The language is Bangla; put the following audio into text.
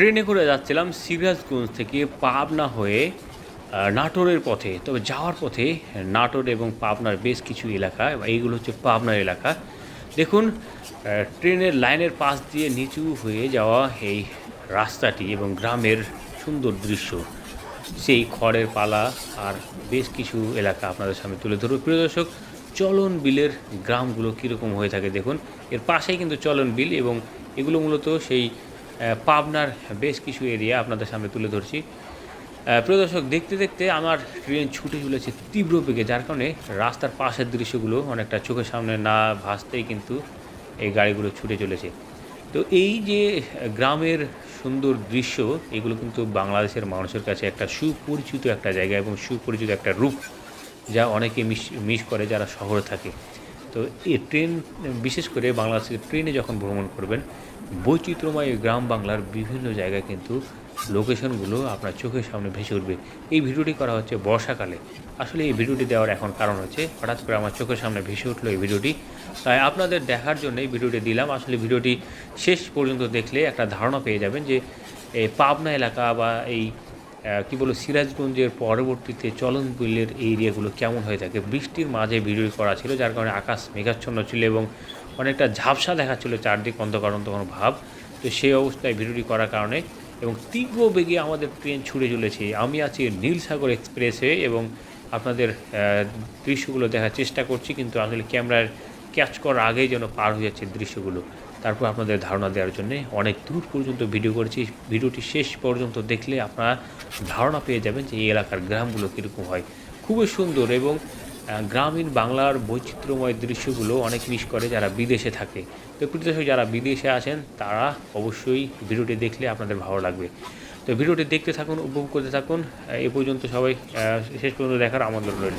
ট্রেনে করে যাচ্ছিলাম সিরাজগঞ্জ থেকে পাবনা হয়ে নাটোরের পথে। তবে যাওয়ার পথে নাটোর এবং পাবনার বেশ কিছু এলাকা এইগুলো হচ্ছে পাবনার এলাকা। দেখুন ট্রেনের লাইনের পাশ দিয়ে নিচু হয়ে যাওয়া এই রাস্তাটি এবং গ্রামের সুন্দর দৃশ্য। সেই খড়ের পালা আর বেশ কিছু এলাকা আপনাদের সামনে তুলে ধরবো। প্রিয় দর্শক, চলন বিলের গ্রামগুলো কীরকম হয়ে থাকে দেখুন। এর পাশেই কিন্তু চলন বিল এবং এগুলো মূলত সেই পাবনার বেশ কিছু এরিয়া আপনাদের সামনে তুলে ধরছি। প্রিয় দর্শক, দেখতে দেখতে আমার ট্রেন ছুটে চলেছে তীব্র বেগে, যার কারণে রাস্তার পাশের দৃশ্যগুলো অনেকটা চোখের সামনে না ভাসতেই কিন্তু এই গাড়িগুলো ছুটে চলেছে। তো এই যে গ্রামের সুন্দর দৃশ্য, এগুলো কিন্তু বাংলাদেশের মানুষের কাছে একটা সুপরিচিত একটা জায়গা এবং সুপরিচিত একটা রূপ, যা অনেকে মিস মিস করে যারা শহরে থাকে। তো এই ট্রেন, বিশেষ করে বাংলাদেশের ট্রেনে যখন ভ্রমণ করবেন, বৈচিত্র্যময় গ্রাম বাংলার বিভিন্ন জায়গায় কিন্তু লোকেশনগুলো আপনার চোখের সামনে ভেসে উঠবে। এই ভিডিওটি করা হচ্ছে বর্ষাকালে। আসলে এই ভিডিওটি দেওয়ার এখন কারণ হচ্ছে, হঠাৎ করে আমার চোখের সামনে ভেসে উঠল এই ভিডিওটি। তাই আপনাদের দেখার জন্য এই ভিডিওটি দিলাম। আসলে ভিডিওটি শেষ পর্যন্ত দেখলে একটা ধারণা পেয়ে যাবেন যে, এই পাবনা এলাকা বা এই কি বলব, সিরাজগঞ্জের পরবর্তীতে চলন বিলের এরিয়াগুলো কেমন হয়ে থাকে? বৃষ্টির মাঝে ভিডিও করা ছিল, যার কারণে আকাশ মেঘাচ্ছন্ন ছিল এবং অনেকটা ঝাপসা দেখাচ্ছিল চারদিক অন্ধকার অন্ধকার ভাব। তো সেই অবস্থায় ভিডিওটি করার কারণে এবং তীব্র বেগে আমাদের ট্রেন ছুটে চলেছে। আমি আছি নীলসাগর এক্সপ্রেসে এবং আপনাদের দৃশ্যগুলো দেখার চেষ্টা করছি, কিন্তু আসলে ক্যামেরার ক্যাচ করার আগেই যেন পার হয়ে যাচ্ছে দৃশ্যগুলো। তারপর আপনাদের ধারণা দেওয়ার জন্য অনেক দূর পর্যন্ত ভিডিও করেছি। ভিডিওটি শেষ পর্যন্ত দেখলে আপনারা ধারণা পেয়ে যাবেন যে এই এলাকার গ্রামগুলো কীরকম হয়। খুবই সুন্দর এবং গ্রামীণ বাংলার বৈচিত্র্যময় দৃশ্যগুলো অনেক মিস করে যারা বিদেশে থাকে। তো প্রতিদর্শক যারা বিদেশে আছেন, তারা অবশ্যই ভিডিওটি দেখলে আপনাদের ভালো লাগবে। তো ভিডিওটি দেখতে থাকুন, উপভোগ করতে থাকুন। এ পর্যন্ত সবাই শেষ পর্যন্ত দেখার আমন্ত্রণ রইল।